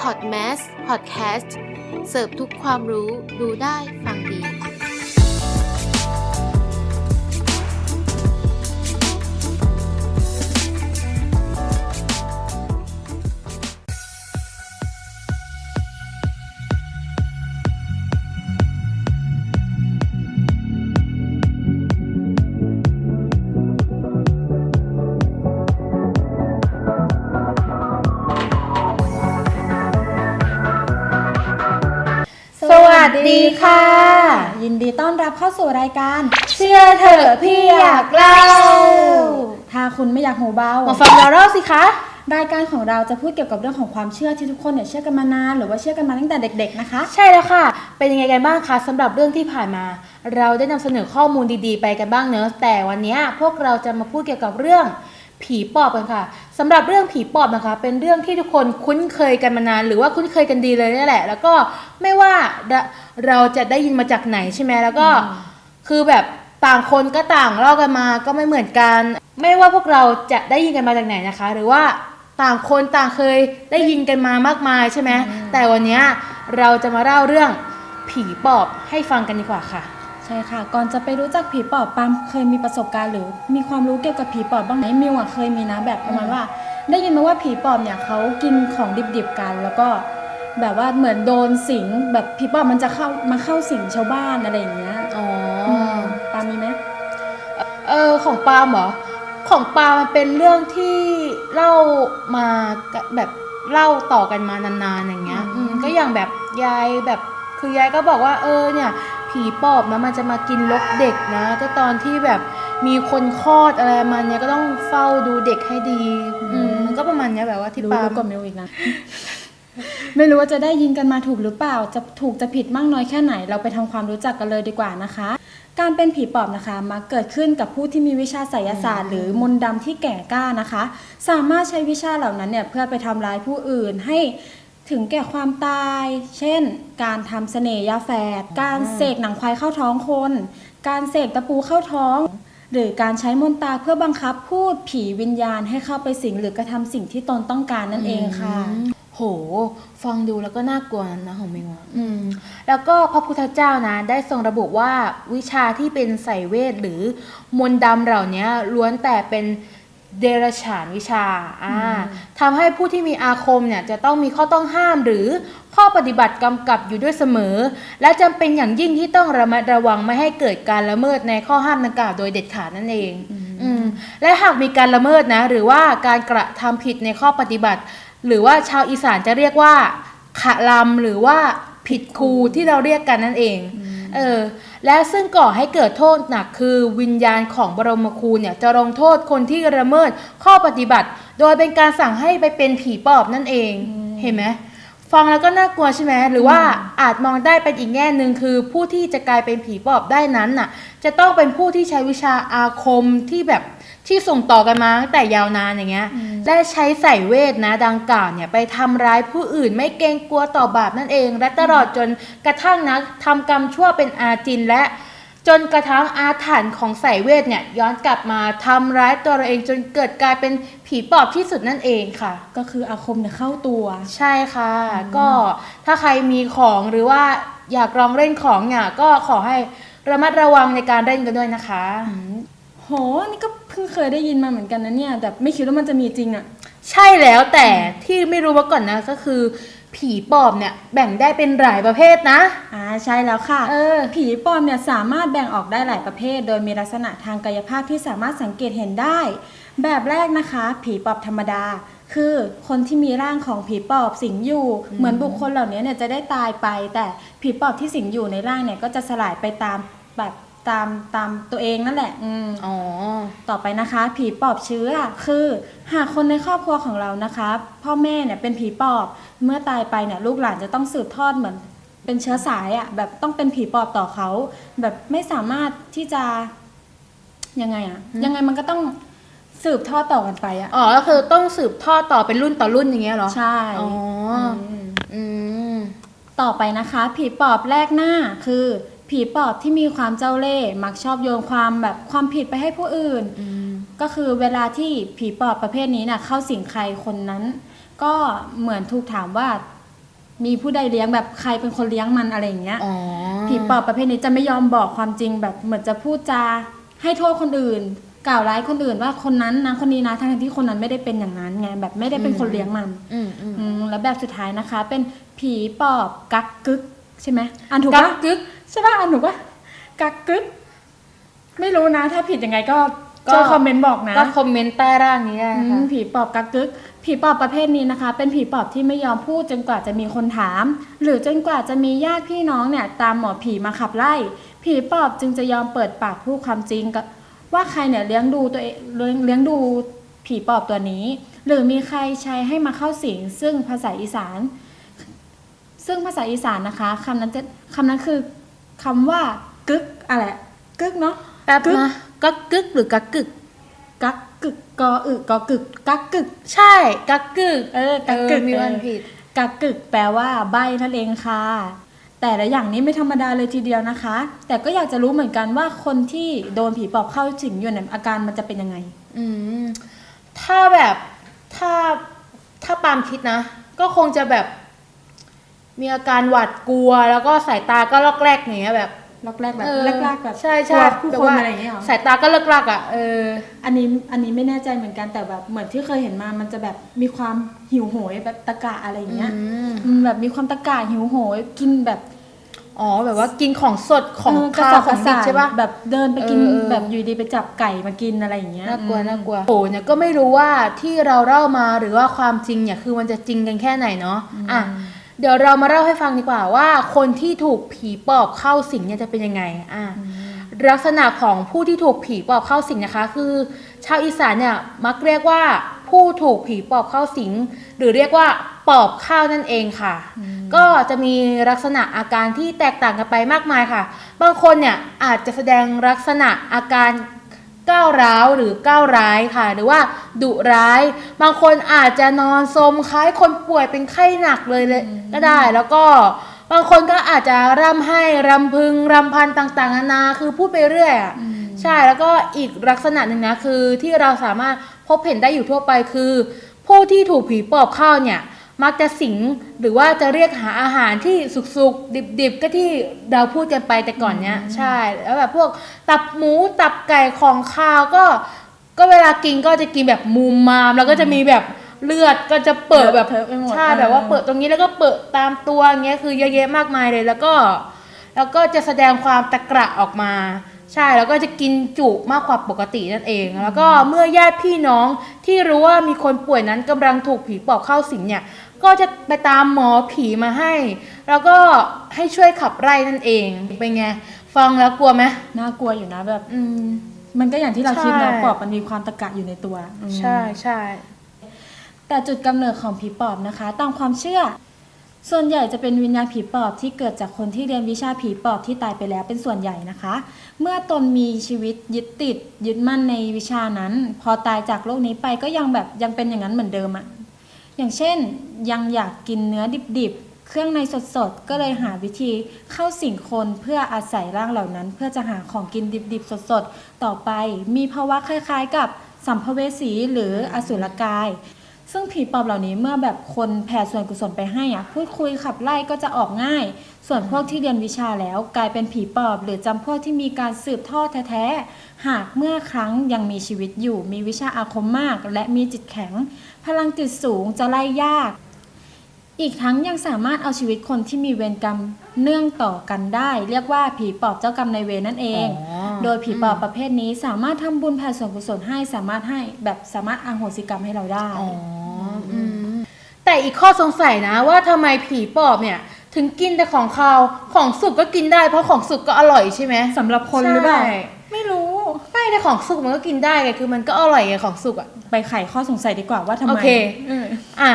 พอดแมสพอดแคสต์ เสิร์ฟทุกความรู้ดูได้ฟัง วัสดีค่ะ ยินดีต้อนรับเข้าสู่รายการ เชื่อเถอะพี่อยากเล่า ถ้าคุณไม่อยากหูเบามาฟังเราเล่าสิคะ รายการของเราจะพูดเกี่ยวกับเรื่องของความเชื่อที่ทุกคนเนี่ยเชื่อกันมานาน หรือว่าเชื่อกันมาตั้งแต่เด็ก ๆ นะคะ ใช่แล้วค่ะ เป็นยังไงกันบ้างคะสำหรับเรื่องที่ผ่านมา เราได้นำเสนอข้อมูลดีๆ ไปกันบ้างเนอะแต่วันเนี้ยพวกเราจะมาพูดเกี่ยวกับเรื่อง ผีปอบกันค่ะสำหรับเรื่องผีปอบนะคะ เป็นเรื่องที่ทุกคนคุ้นเคยกันมานาน หรือว่าคุ้นเคยกันดีเลยนี่แหละ แล้วก็ไม่ว่าเราเราจะได้ยินมาจากไหนใช่ไหมแล้วก็คือแบบต่างคนก็ต่างเล่ากันมาก็ไม่เหมือนกัน ไม่ว่าพวกเราจะได้ยินกันมาจากไหนนะคะ หรือว่าต่างคนต่างเคยได้ยินกันมามากมายใช่ไหมแต่วันเนี้ยเราจะมาเล่าเรื่องผีปอบให้ฟังกันดีกว่าค่ะใช่ค่ะ ก่อนจะไปรู้จักผีปอบปามเคยมีประสบการณ์หรือ มีความรู้เกี่ยวกับผีปอบบ้างไหมมิวอะเคยมีนะแบบประมาณว่า ได้ยินมาว่าผีปอบเนี่ยเขากินของดิบๆกัน แล้วก็แบบว่าเหมือนโดนสิงแบบผีปอบมันจะเข้ามาเข้าสิงชาวบ้านอะไรอย่างเงี้ยอ๋อมปามมีไหมเออของปาล์มเหรอของปาล์มมันเป็นเรื่องที่เล่ามาแบบเล่าต่อกันมานานๆอย่างเงี้ยอืมก็อย่างแบบยายแบบคือยายก็บอกว่าเออเนี่ย ผีปอบนะมันจะมากินลกเด็กนะ ก็ตอนที่แบบมีคนคลอดอะไรมันเนี่ยก็ต้องเฝ้าดูเด็กให้ดีอืมมันก็ประมาณเนี้ยแบบว่าที่รู้ปาล์รู้มกว่ามิวอีกนะไม่รู้ว่าจะได้ยินกันมาถูกหรือเปล่า จะถูกจะผิดมากน้อยแค่ไหน เราไปทำความรู้จักกันเลยดีกว่านะคะ การเป็นผีปอบนะคะ มักเกิดขึ้นกับผู้ที่มีวิชาไสยศาสตร์ หรือมนต์ดำที่แก่กล้านะคะ สามารถใช้วิชาเหล่านั้นเนี่ยเพื่อไปทำร้ายผู้อื่นให้ ถึงแก่ความตาย เช่น การทำเสน่ห์ยาแฝด การเสกหนังควายเข้าท้องคน การเสกตะปูเข้าท้อง หรือการใช้มนตราเพื่อบังคับพูดผีวิญญาณให้เข้าไปสิงหรือกระทำสิ่งที่ตนต้องการนั่นเองค่ะ โห ฟังดูแล้วก็น่ากลัวนะของมิวอะอืม แล้วก็พระพุทธเจ้านะ ได้ทรงระบุว่าวิชาที่เป็นไสยเวทหรือมนต์ดำเหล่านี้ล้วนแต่เป็น เดรัจฉานวิชาอ่าทำให้ผู้ที่มีอาคมเนี่ยจะต้องมีข้อต้องห้ามหรือข้อปฏิบัติกำกับอยู่ด้วยเสมอ และจำเป็นอย่างยิ่งที่ต้องระมัดระวังไม่ให้เกิดการละเมิดในข้อห้ามดังกล่าวโดยเด็ดขาดนั่นเองอืมและหากมีการละเมิดนะหรือว่าการกระทำผิดในข้อปฏิบัติ หรือว่าชาวอีสานจะเรียกว่าขะลำหรือว่าผิดครูที่เราเรียกกันนั่นเอง เออและซึ่งก่อให้เกิดโทษหนักคือวิญญาณของบรมครูเนี่ยจะลงโทษคนที่ละเมิดข้อปฏิบัติ โดยเป็นการสั่งให้ไปเป็นผีปอบนั่นเองเห็นไหมฟังแล้วก็น่ากลัวใช่ไหมหรือว่าอาจมองได้เป็นอีกแง่หนึ่งคือ ผู้ที่จะกลายเป็นผีปอบได้นั้นน่ะ จะต้องเป็นผู้ที่ใช้วิชาอาคมที่แบบ ที่ส่งต่อกันมาตั้งแต่ยาวนานอย่างเงี้ยและใช้ใส่เวทนะดังกล่าวเนี่ยไปทำร้ายผู้อื่นไม่เกรงกลัวต่อบาปนั่นเอง และตลอดจนกระทั่งนะทำกรรมชั่วเป็นอาจินและจนกระทั่งอาถรรพ์ของใส่เวทเนี่ยย้อนกลับมาทำร้ายตัวเราเองจนเกิดกลายเป็นผีปอบที่สุดนั่นเองค่ะ ก็คืออาคมเนี่ยเข้าตัว ใช่ค่ะ ก็ถ้าใครมีของหรือว่าอยากลองเล่นของเนี่ยก็ขอให้ระมัดระวังในการเล่นกันด้วยนะคะ โหนี่ก็เพิ่งเคยได้ยินมาเหมือนกันนะเนี่ย แต่ไม่คิดว่ามันจะมีจริงอะใช่แล้วแต่ที่ไม่รู้มาก่อนนะก็คือ ผีปอบเนี่ยแบ่งได้เป็นหลายประเภทนะ อ่าใช่แล้วค่ะ เออ ผีปอบเนี่ยสามารถแบ่งออกได้หลายประเภท โดยมีลักษณะทางกายภาพที่สามารถสังเกตเห็นได้ แบบแรกนะคะ ผีปอบธรรมดา คือคนที่มีร่างของผีปอบสิงอยู่ เหมือนบุคคลเหล่านี้เนี่ยจะได้ตายไป แต่ผีปอบที่สิงอยู่ในร่างเนี่ยก็จะสลายไปตามแบบ ตามตามตัวเองนั่นแหละ อืมอ๋อ ต่อไปนะคะ ผีปอบเชื้อคือ หากคนในครอบครัวของเรานะคะ พ่อแม่เนี่ยเป็นผีปอบ เมื่อตายไปเนี่ยลูกหลานจะต้องสืบทอดเหมือน เป็นเชื้อสายอะ่ะ แบบต้องเป็นผีปอบต่อเขา แบบไม่สามารถที่จะ ยังไงอะ่ะ ยังไงมันก็ต้องสืบทอดต่อกันไปอะ่ะอ๋อก็คือต้องสืบทอดต่อเป็นรุ่นต่อรุ่นอย่างเงี้ยเหรอใช่อ๋อมอืมต่อไปนะคะ ผีปอบแรกหน้าคือ ผีปอบที่มีความเจ้าเล่ห์มักชอบโยนความแบบความผิดไปให้ผู้อื่นอืมก็คือเวลาที่ผีปอบประเภทนี้น่ะเข้าสิงใครคนนั้น ก็เหมือนถูกถามว่า มีผู้ใดเลี้ยงแบบใครเป็นคนเลี้ยงมันอะไรอย่างเงี้ยอ๋อผีปอบประเภทนี้จะไม่ยอมบอกความจริงแบบเหมือนจะพูดจาให้โทษคนอื่น กล่าวร้ายคนอื่นว่าคนนั้นนะคนนี้นะทั้งๆที่คนนั้นไม่ได้เป็นอย่างนั้นไงแบบไม่ได้เป็นคนเลี้ยงมันอืมอืมอืมแล้วแบบสุดท้ายนะคะ เป็นผีปอบกักกึกใช่ไหมอ่านถูกกัปะกกึก ใช่ปะอ่านถูกปะกักกึก ไม่รู้นะ ถ้าผิดยังไงก็ก็ ช่วยคอมเมนต์บอกนะก็คอมเมนต์ใต้ร่างนี้ได้อืนะคะมผีปอบกักกึก ผีปอบประเภทนี้นะคะ เป็นผีปอบที่ไม่ยอมพูดจนกว่าจะมีคนถาม หรือจนกว่าจะมีญาติพี่น้องเนี่ย ตามหมอผีมาขับไล่ ผีปอบจึงจะยอมเปิดปากพูดความจริงกับว่าใครเนี่ยเลี้ยงดูตัวเองเลี้ยงเลี้ยงดูผีปอบตัวนี้ หรือมีใครใช้ให้มาเข้าสิงซึ่งภาษาอีสาน ซึ่งภาษาอีสานนะคะคำนั้นจะคำนั้นคือ คำว่ากึกอะไรกึกเนาะแป๊บกึกนะกักกึกหรือกักกึกกักกึกกออึกอกึกกักกึก ใช่กักกึกเออกักกึกเออมีวันเออผิดกักกึกแปลว่าใบนั่นเองค่ะ แต่ละอย่างนี้ไม่ธรรมดาเลยทีเดียวนะคะ แต่ก็อยากจะรู้เหมือนกันว่าคนที่โดนผีปอบเข้าถึงอยู่เนี่ยอาการมันจะเป็นยังไง อืมถ้าแบบถ้าถ้าปามคิดนะ ก็คงจะแบบ มีอาการหวาดกลัว แล้วก็สายตาก็ลอกแรกอย่างเงี้ยแบบล็อกแรกแบบเออแรกๆแบบใช่ใช่กลัวผู้แบบคนว่าอะไรอย่างเงี้ยเหรอสายตาก็เลิกลักอะเออ อันนี้อันนี้ไม่แน่ใจเหมือนกันแต่แบบเหมือนที่เคยเห็นมามันจะแบบมีความหิวโหยแบบตะกะอะไรอย่างเงี้ยอืม อืมแบบมีความตะกะหิวโหยกินแบบอ๋อแบบว่ากินของสดของเกระคาสัวบขกอระงดิส่าบยใช่ปะ แบบเดินไปกินเออเออ แบบอยู่ดีไปจับไก่มากินอะไรอย่างเงี้ยน่ากลัวอืมน่ากลัวโอ้เนี่ยก็ไม่รู้ว่าที่เราเล่ามาหรือว่าความจริงเนี่ยคือมันจะจริงกันแค่ไหนเนาะอะ เดี๋ยวเรามาเล่าให้ฟังดีกว่าว่า คนที่ถูกผีปอบเข้าสิงเนี่ยจะเป็นยังไงอะลักษณะของผู้ที่ถูกผีปอบเข้าสิงนะคะ คือ ชาวอีสานเนี่ยมักเรียกว่าผู้ถูกผีปอบเข้าสิง หรือเรียกว่าปอบเข้านั่นเองค่ะ ก็จะมีลักษณะอาการที่แตกต่างกันไปมากมายค่ะ บางคนเนี่ยอาจจะแสดงลักษณะอาการ ก้าวร้าวหรือก้าวร้ายค่ะ หรือว่าดุร้าย บางคนอาจจะนอนสมคล้ายคนป่วยเป็นไข้หนักเลยเลยก็ได้แล้วก็บางคนก็อาจจะร่ำให้รำพึงรำพันต่างๆนานาคือพูดไปเรื่อยอะใช่แล้วก็อีกลักษณะหนึ่งนะคือที่เราสามารถพบเห็นได้อยู่ทั่วไปคือ ผู้ที่ถูกผีปอบเข้าเนี่ย มักจะสิงหรือว่าจะเรียกหาอาหารที่สุกๆ ดิบๆ ก็ที่เราพูดกันไปแต่ก่อนเนี้ย ใช่ แล้วแบบพวกตับหมูตับไก่ของคาวก็ ก็เวลากินก็จะกินแบบมูมมาม แล้วก็จะมีแบบเลือดก็จะเปิดแบบเทอะไปหมดใช่เออแบบว่าเปิดตรงนี้แล้วก็เปิดตามตัวอย่างเงี้ยคือเยอะแยะมากมายเลยแล้วก็ แล้วก็จะแสดงความตะกระออกมาใช่แล้วก็จะกินจุมากกว่าปกตินั่นเอง แล้วก็เมื่อญาติพี่น้องที่รู้ว่ามีคนป่วยนั้นกำลังถูกผีปอบเข้าสิงเนี่ย ก็จะไปตามหมอผีมาให้ แล้วก็ให้ช่วยขับไล่นั่นเองเป็นไง ฟังแล้วกลัวไหมน่ากลัวอยู่นะแบบ อืม มันก็อย่างที่เราคิดใช่นะปอบมันมีความตะกะอยู่ในตัวอืมใช่ใช่แต่จุดกำเนิดของผีปอบนะคะ ตามความเชื่อ ส่วนใหญ่จะเป็นวิญญาณผีปอบที่เกิดจากคนที่เรียนวิชาผีปอบที่ตายไปแล้วเป็นส่วนใหญ่นะคะ เมื่อตนมีชีวิตยึดติด ยึดมั่นในวิชานั้น พอตายจากโลกนี้ไปก็ยังแบบยังเป็นอย่างนั้นเหมือนเดิมอะ อย่างเช่น ยังอยากกินเนื้อดิบๆ เครื่องในสดๆ ก็เลยหาวิธีเข้าสิงคนเพื่ออาศัยร่างเหล่านั้น เพื่อจะหาของกินดิบๆ สดๆ ต่อไปมีภาวะคล้ายๆ กับสัมภเวสีหรืออสุรกาย ซึ่งผีปอบเหล่านี้เมื่อแบบคนแผ่ส่วนกุศลไปให้อะพูดคุยขับไล่ก็จะออกง่าย ส่วนพวกที่เรียนวิชาแล้วกลายเป็นผีปอบ หรือจำพวกที่มีการสืบทอดแท้ๆหากเมื่อครั้งยังมีชีวิตอยู่มีวิชาอาคมมาก และมีจิตแข็ง พลังจิตสูงจะไล่ยาก อีกทั้งยังสามารถเอาชีวิตคนที่มีเวรกรรมเนื่องต่อกันได้ เรียกว่าผีปอบเจ้ากรรมนายเวรนั่นเอง โดยผีปอบประเภทนี้สามารถทำบุญแผ่ส่วนกุศลให้สามารถให้แบบสามารถอโหสิกรรมให้เราได้อ๋ออืมแต่อีกข้อสงสัยนะว่าทำไมผีปอบเนี่ยถึงกินแต่ของคาวของสุกก็กินได้เพราะของสุกก็อร่อยใช่ไหมสำหรับคนหรือเปล่าใช่ไม่รู้ ไม่แต่ของสุกมันก็กินได้ไงคือมันก็อร่อยไงของสุกอะไปไขข้อสงสัยดีกว่าว่าทำไมโอเคเอออะ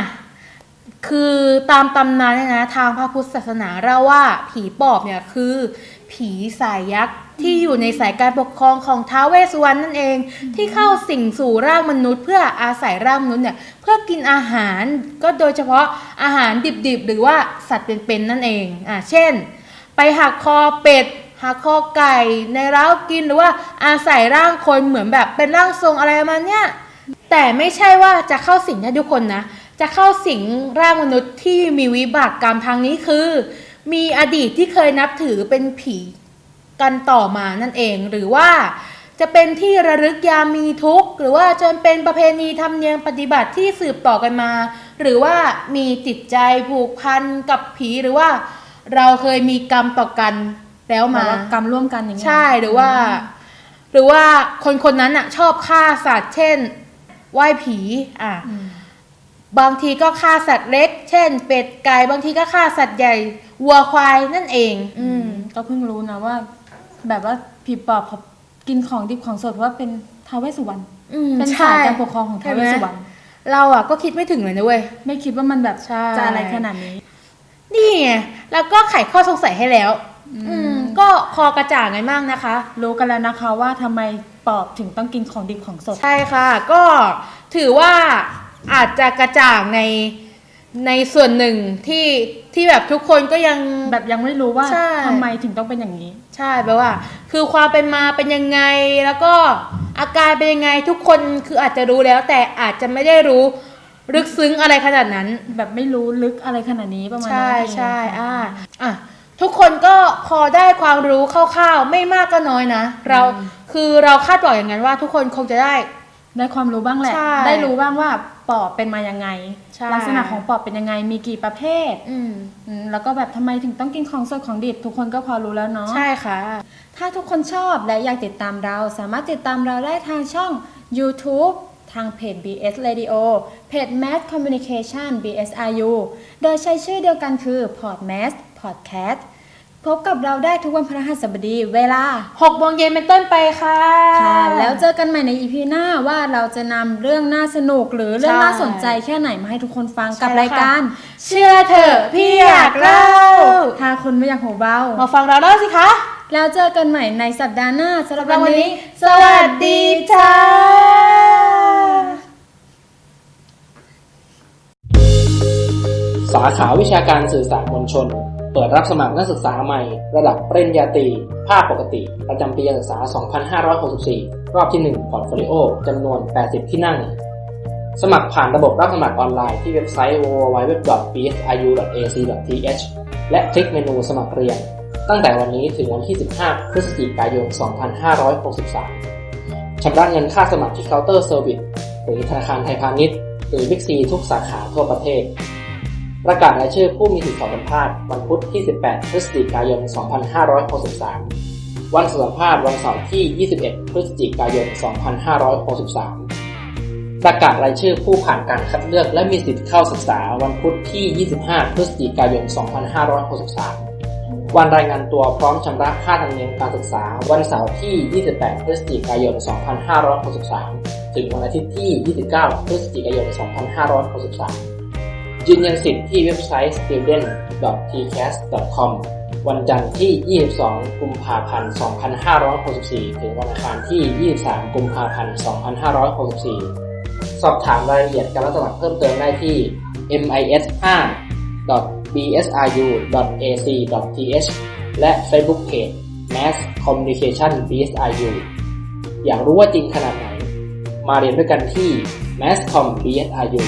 คือตามตำนานเนี่ยนะทางพระพุทธศาสนาเล่าว่าผีปอบเนี่ยคือ ผีสายยักษ์ที่อยู่ในสายการปกครองของท้าวเวสสุวรรณนั่นเอง ที่เข้าสิงสู่ร่างมนุษย์ เพื่ออาศัยร่างมนุษย์เนี่ยเพื่อกินอาหารก็โดยเฉพาะอาหารดิบๆ หรือว่าสัตว์เป็นๆนั่นเองอะเช่น ไปหักคอเป็ด หักคอไก่ในร้าวกินหรือว่าอาศัยร่างคนเหมือนแบบเป็นร่างทรงอะไรประมาณเนี้ยแต่ไม่ใช่ว่าจะเข้าสิงได้ทุกคนนะ จะเข้าสิงร่างมนุษย์ที่มีวิบากกรรมทางนี้คือ มีอดีตที่เคยนับถือเป็นผีกันต่อมานั่นเองหรือว่าจะเป็นที่ระลึกยามมีทุกข์ หรือว่าจะเป็นประเพณีธรรมเนียมปฏิบัติที่สืบต่อกันมา หรือว่ามีจิตใจผูกพันกับผีหรือว่าเราเคยมีกรรมต่อกัน แล้วหมายมาว่ากรรมร่วมกันอย่างเงี้ยใช่หรือว่า หรือว่าคนคนนั้นอะ ชอบฆ่าสัตว์ เช่นไหว้ผี อะอืมบางทีก็ฆ่าสัตว์เล็ก เช่น เป็ดไก่บางทีก็ฆ่าสัตว์ใหญ่วัวควายนั่นเอง อืมก็เพิ่งรู้นะว่า แบบว่าผีปอบเขากินของดิบของสดเพราะว่าเป็นท้าวเวสสุวรรณอืมเป็นใช่สายการปกครองของท้าวเวสสุวรรณเราอะก็คิดไม่ถึงเลยนะเว้ยไม่คิดว่ามันแบบใช่จะอะไรขนาดนี้ นี่ไงแล้วก็ไขข้อสงสัยให้แล้ว อืม ก็พอกระจ่างไงมั่งนะคะ รู้กันแล้วนะคะว่าทำไมปอบถึงต้องกินของดิบของสด ใช่ค่ะ ก็ถือว่าอาจจะกระจ่างในในส่วนหนึ่งที่ที่แบบทุกคนก็ยัง แบบยังไม่รู้ว่าใช่ ทำไมถึงต้องเป็นอย่างนี้ ใช่แปลว่า คือความเป็นมาเป็นยังไงแล้วก็อาการเป็นยังไงทุกคนคืออาจจะรู้แล้ว แต่อาจจะไม่ได้รู้ลึกซึ้งอะไรขนาดนั้น แบบไม่รู้ลึกอะไรขนาดนี้ประมาณนั้นใช่เองใช่ค่ะอ่าอะ ทุกคนก็พอได้ความรู้คร่าวๆไม่มากก็น้อยนะ เราคือเราคาดหวังอย่างนั้นว่าทุกคนคงจะได้ ได้ความรู้บ้างแหละ ใช่ได้รู้บ้างว่าปอบเป็นมายังไง ใช่ ลักษณะของปอบเป็นยังไง มีกี่ประเภทอืมอืมแล้วก็แบบทำไมถึงต้องกินของสดของดิบทุกคนก็พอรู้แล้วเนาะ ใช่ค่ะ ถ้าทุกคนชอบและอยากติดตามเราสามารถติดตามเราได้ทางช่อง YouTube ทางเพจ BS Radio เพจ Mass Communication BSRU โดยใช้ชื่อเดียวกันคือ Podmas Podcast พบกับเราได้ทุกวันพฤหัสบดีเวลาหกโมงเย็นเป็นต้นไปค่ะค่ะ แล้วเจอกันใหม่ใน EP หน้าว่าเราจะนำเรื่องน่าสนุกหรือเรื่องใช่น่าสนใจแค่ไหนมาให้ทุกคนฟังกับใช่แล้วรายการ เชื่อเถอะพี่อยากเล่า ถ้าคุณไม่อยากหูเบา มาฟังเราเล่าสิคะ แล้วเจอกันใหม่ในสัปดาห์หน้าสำหรับสำหรับวัวันนนี้นี้ สวัสดีจ้าสาขาวิชาการสื่อสารมวลชน เปิดรับสมัครนักศึกษาใหม่ ระดับปริญญาตรีภาคปกติ ประจำปีการศึกษา 2564 รอบที่ 1 พอร์ตโฟลิโอจำนวน 80 ที่นั่ง สมัครผ่านระบบรับสมัครออนไลน์ที่เว็บไซต์ www.bsiu.ac.th และคลิกเมนูสมัครเรียน ตั้งแต่วันนี้ถึงวันที่ 15 พฤศจิกายน 2563 ชำระเงินค่าสมัครที่เคาน์เตอร์เซอร์วิสหรือธนาคารไทยพาณิชย์ หรือบิ๊กซีทุกสาขาทั่วประเทศ ประกาศรายชื่อผู้มีสิทธิสอบสัมภาษณ์วันพุธที่ 18 พฤศจิกายน 2563 วันสัมภาษณ์วันเสาร์ที่ 21 พฤศจิกายน 2563 ประกาศรายชื่อผู้ผ่านการคัดเลือกและมีสิทธิเข้าศึกษาวันพุธที่ 25 พฤศจิกายน 2563 วันรายงานตัวพร้อมชำระค่าธรรมเนียมการศึกษาวันเสาร์ที่ 28 พฤศจิกายน 2563 ถึงวันอาทิตย์ที่ 29 พฤศจิกายน 2563 ยืนยันสิทธิ์ที่เว็บไซต์ student.tcast.com วันจันทร์ที่ 22 กุมภาพันธ์ 2564 ถึงวันอังคารที่ 23 กุมภาพันธ์ 2564 สอบถามรายละเอียดการรับสมัครเพิ่มเติมได้ที่ mis5.bsru.ac.th และ Facebook Page Mass Communication BSRU อยากรู้ว่าจริงขนาดไหน มาเรียนด้วยกันที่ Masscom BSRU